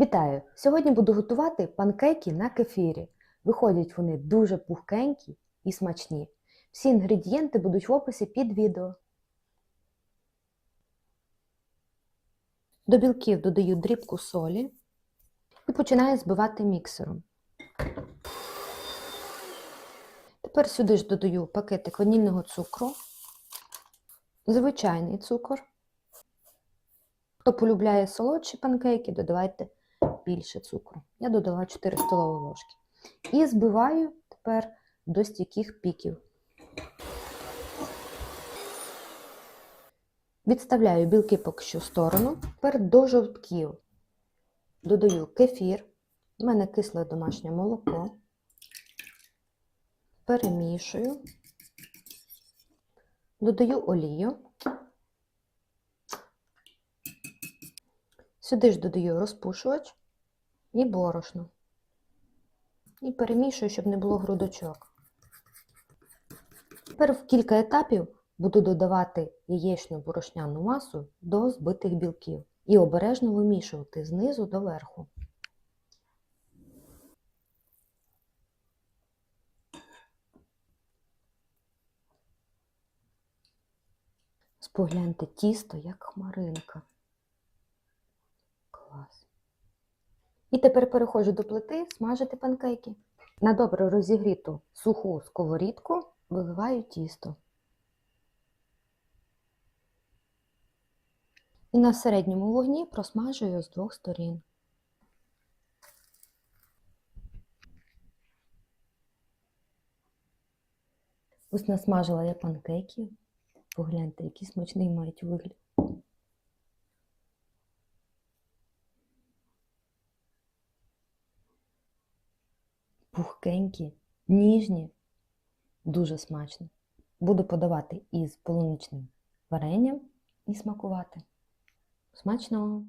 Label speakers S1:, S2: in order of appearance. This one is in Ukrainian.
S1: Вітаю! Сьогодні буду готувати панкейки на кефірі. Виходять вони дуже пухкенькі і смачні. Всі інгредієнти будуть в описі під відео. До білків додаю дрібку солі і починаю збивати міксером. Тепер сюди ж додаю пакетик ванільного цукру, звичайний цукор. Хто полюбляє солодші панкейки, додавайте більше цукру. Я додала 4 столові ложки. І збиваю тепер до стійких піків. Відставляю білки поки що в сторону. Тепер до жовтків додаю кефір. У мене кисле домашнє молоко. Перемішую. Додаю олію. Сюди ж додаю розпушувач і борошно. І перемішую, щоб не було грудочок. Тепер в кілька етапів буду додавати яєчну борошняну масу до збитих білків і обережно вимішувати знизу до верху. Спогляньте тісто, як хмаринка. І тепер переходжу до плити смажити панкейки. На добре розігріту суху сковорідку виливаю тісто. І на середньому вогні просмажую з двох сторін. Ось насмажила я панкейки. Погляньте, який смачний мають вигляд. Пухкенькі, ніжні, дуже смачно. Буду подавати із полуничним варенням і смакувати. Смачного!